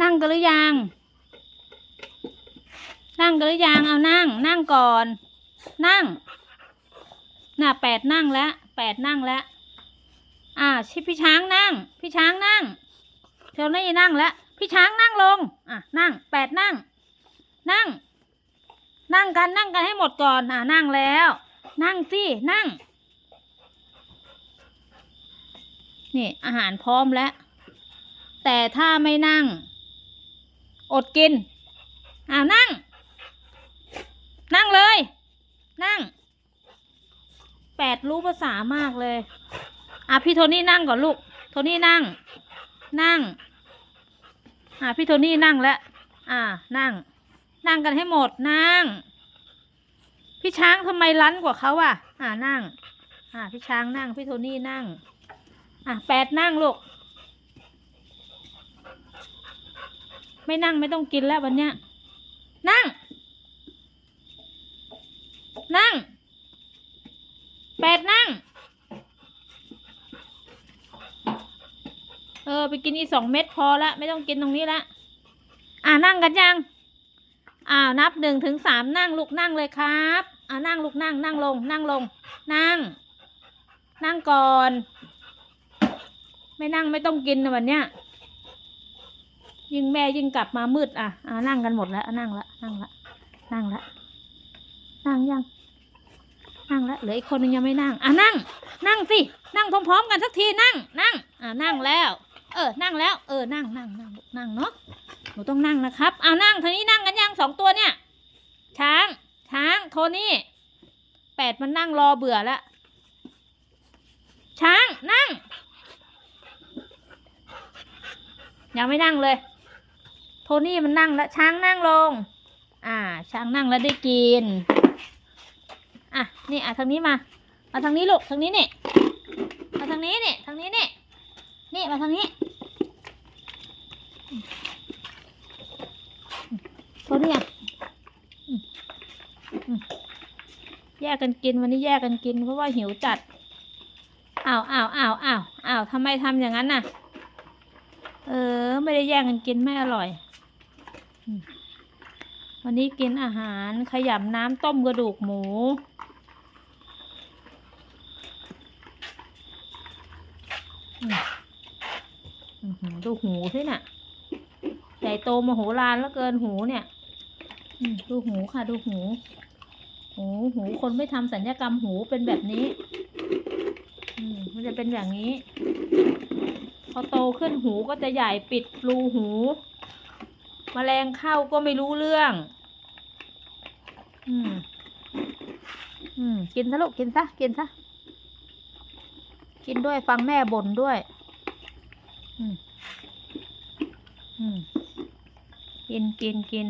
นั่งกันหรือยัง นั่งกันหรือยัง เอานั่ง นั่งก่อน นั่ง น่ะแปดนั่งแล้วแปดนั่งแล้ว อ่าชิพี่ช้างนั่ง พี่ช้างนั่งเทลนี่นั่งแล้ว พี่ช้างนั่งลง อะ นั่งแปดนั่ง นั่ง นั่งกันนั่งกันให้หมดก่อน อ่านั่งแล้ว นั่งสิ นั่ง นี่อาหารพร้อมแล้วแต่ถ้าไม่นั่ง อดกินอ่านั่ง นั่งเลย นั่ง แปดรู้ภาษามากเลย อะพี่โทนี่นั่งก่อนลูก โทนี่นั่ง นั่ง อะพี่โทนี่นั่งแล้ว อ่า นั่ง นั่งกันให้หมด นั่ง พี่ช้างทำไมรั้นกว่าเขาอะ อ่านั่ง อ่าพี่ช้างนั่ง พี่โทนี่นั่ง อะแปดนั่งลูก ไม่นั่งไม่ต้องกินแล้ววันเนี้ย นั่ง นั่ง แปดนั่ง เออ ไปกินอีสองเม็ดพอละ ไม่ต้องกินตรงนี้ละ อ่านั่งกันยัง อ่านับหนึ่งถึงสามนั่งลูกนั่งเลยครับ อ่านั่งลูกนั่งนั่งลง นั่งลง นั่ง นั่งก่อน ไม่นั่งไม่ต้องกินนะวันเนี้ย ยิ่งแม่ยิ่งกลับมามืดอะอ่านั่งกันหมดแล้วนั่งละนั่งละนั่งละนั่งยัง นั่งละเหลืออีกคนนึงยังไม่นั่งอะนั่ง นั่งสินั่งพร้อมๆกันสักทีนั่งนั่งอ่านั่งแล้ว เออ นั่งแล้ว เออนั่งนั่งนั่งนั่งเนาะหนูต้องนั่งนะครับอ่านั่งทีนี้นั่งกันยังสองตัวเนี่ย ช้าง ช้างโทนี่แปดมันนั่งรอเบื่อแล้วช้างนั่ง ยังไม่นั่งเลย โทนี่มันนั่งแล้วช้างนั่งลง อ่า ช้างนั่งแล้วได้กิน อะ นี่อะทางนี้มา มาทางนี้ลูก ทางนี้เนี่ยมาทางนี้เนี่ยทางนี้เนี่ยนี่มาทางนี้ โทนี่อะแยกกันกินวันนี้แยกกันกินเพราะว่าหิวจัดอ้าวอ้าวอ้าวอ้าวอ้าวทำไมทำอย่างนั้นน่ะ เออ ไม่ได้แย่งกันกินไม่อร่อย วันนี้กินอาหารขยำน้ำต้มกระดูกหมู ดูหูสิน่ะ ใหญ่โตมโหฬารแล้วเกินหูเนี่ยดูหูค่ะดูหู หูหูคนไม่ทำสัญญกรรมหูเป็นแบบนี้มมันจะเป็นอย่างนี้ พอโตขึ้นหูก็จะใหญ่ปิดรูหู มแมลงเข้าก็ไม่รู้เรื่อง อืม อืม กินซะลูกกินซะ กินซะ กินด้วยฟังแม่บ่นด้วย อืม อืม กินกินกิน